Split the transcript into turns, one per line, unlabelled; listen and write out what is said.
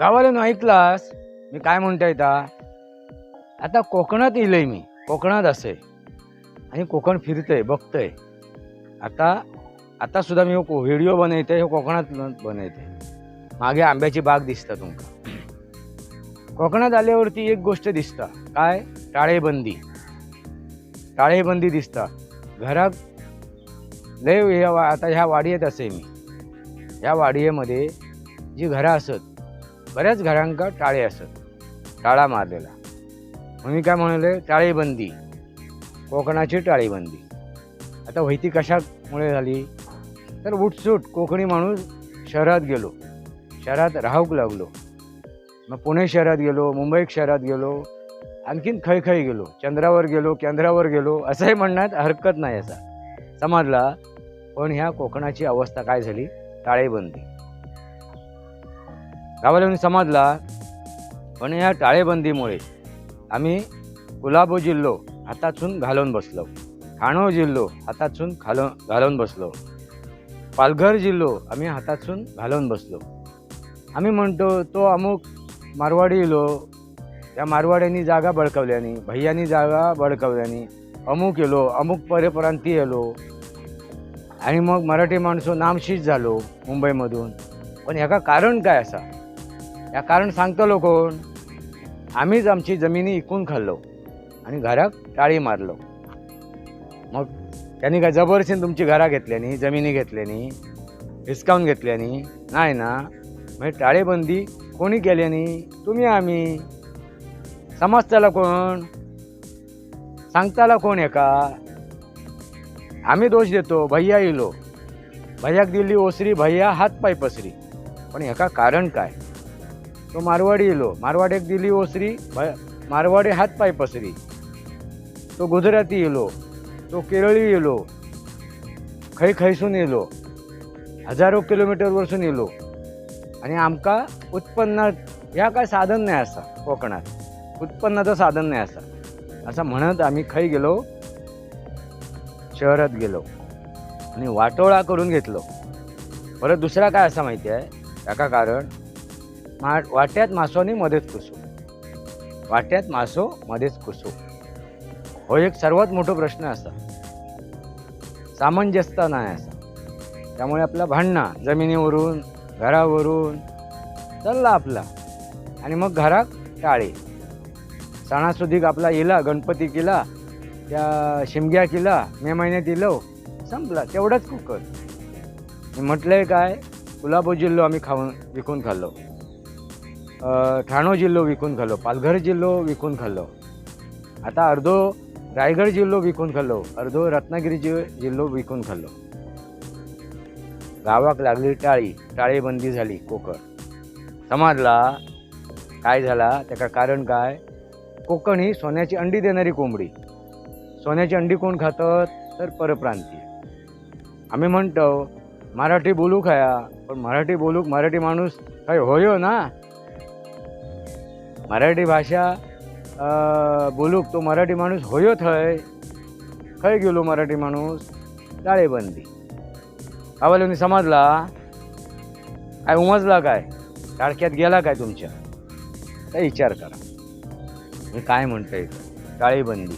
गावाला ऐकलास मी काय म्हणता येता आता कोकणात येईलय मी कोकणात असे. आणि कोकण फिरतंय बघतंय. आता आता सुद्धा मी व्हिडिओ बनवते हे कोकणात बनवते मागे आंब्याची बाग दिसता तुमका. कोकणात आल्यावरती एक गोष्ट दिसता. काय? टाळेबंदी. टाळेबंदी दिसता. घरात लय वा- आता ह्या वाडयेत असे मी. ह्या वाडयेमध्ये जी घरं असत बऱ्याच घरांका टाळे असत. टाळा मारलेला. मग मी काय म्हणाले? टाळेबंदी. कोकणाची टाळेबंदी. आता वैती कशामुळे झाली? तर उठसूट कोकणी माणूस शहरात गेलो. शहरात राहूक लागलो. मग पुणे शहरात गेलो मुंबई शहरात गेलो आणखीन खै गेलो. चंद्रावर गेलो केंद्रावर गेलो असंही म्हणण्यात हरकत नाही असा. समजला? पण ह्या कोकणाची अवस्था काय झाली? टाळेबंदी. गावाला समजला पण या टाळेबंदीमुळे आम्ही कुलाबो जिल्हो हातातून घालून बसलो. ठाणो जिल्हो हातातून घालून घालून बसलो. पालघर जिल्हो आम्ही हातातून घालून बसलो. आम्ही म्हणतो तो अमुक मारवाडी येलो त्या मारवाड्यांनी जागा बळकावल्यानी भैयानी जागा बळकवल्यानी अमुक येलो अमुक परप्रांती येलो आणि मग मराठी माणसं नामशीच झालो मुंबईमधून. पण ह्याका कारण काय असा? या कारण सांगतलो कोण आम्हीच आमची जमिनी इकून खाल्लो आणि घराक टाळी मारलो. मग त्यांनी काय जबरशीन तुमची घरा घेतल्यानी जमिनी घेतल्यानी हिसकावून घेतल्यानी? नाही ना. म्हणजे टाळेबंदी कोणी केल्यानी? तुम्ही आम्ही. समजताला कोण? सांगताला कोण एका? आम्ही दोष देतो भैया इलो. भैयाक दिली ओसरी भैया हात पाय पसरी. पण ह्याका कारण काय? तो मारवाडी येलो. मारवाड्याक दिली ओसरी मारवाडी हात पाय पसरी. तो गुजराती येलो. तो केरळी येलो. खै खैसून येलो. हजारो किलोमीटर वरसून येलो. आणि आमका उत्पन्नात ह्या काय साधन नाही असा कोकणात. उत्पन्नाचं साधन नाही असा. असं म्हणत आम्ही खै गेलो शहरात गेलो. आणि वाटोळा करून घेतलो. परत दुसरा काय असा माहिती आहे? त्याका कारण मा वाट्यात मासोनी मध्येच कुसू वाट्यात मासो मध्येच कुसू हो एक सर्वात मोठा प्रश्न असा. सामंजस्यता नाही असा. त्यामुळे आपला भांडणं जमिनीवरून घरावरून चालला आपला. आणि मग घरात टाळे. सणासुदीक आपला येला गणपती केला त्या शिमग्या केला मे महिन्यात इलो संपला. तेवढंच कुकर. मी म्हटलंय काय गुलाबो जिल्लो आम्ही खाऊन विकून खाल्लो. ठाणो जिल्हो विकून खाल्लो पालघर जिल्हो विकून खाल्लो. आता अर्धो रायगड जिल्हो विकून खाल्लो अर्धो रत्नागिरी जि जिल्हो विकून खाल्लो. गावाक लागली टाळी टाळेबंदी झाली कोकण. समाजला काय झाला त्याचं कारण काय? कोकण ही सोन्याची अंडी देणारी कोंबडी. सोन्याची अंडी कोण खातात तर परप्रांतीय आम्ही म्हणतो मराठी बोलू खाया पण मराठी बोलूक मराठी माणूस काय होयो ना? मराठी भाषा बोलूक तो मराठी माणूस होयो थंय. खंय गेलो मराठी माणूस? टाळेबंदी. आवालोनी समजला. काय उमजला काय? टाळक्यात गेला काय तुमच्या? काय विचार करा. मी काय म्हणतोय? टाळेबंदी.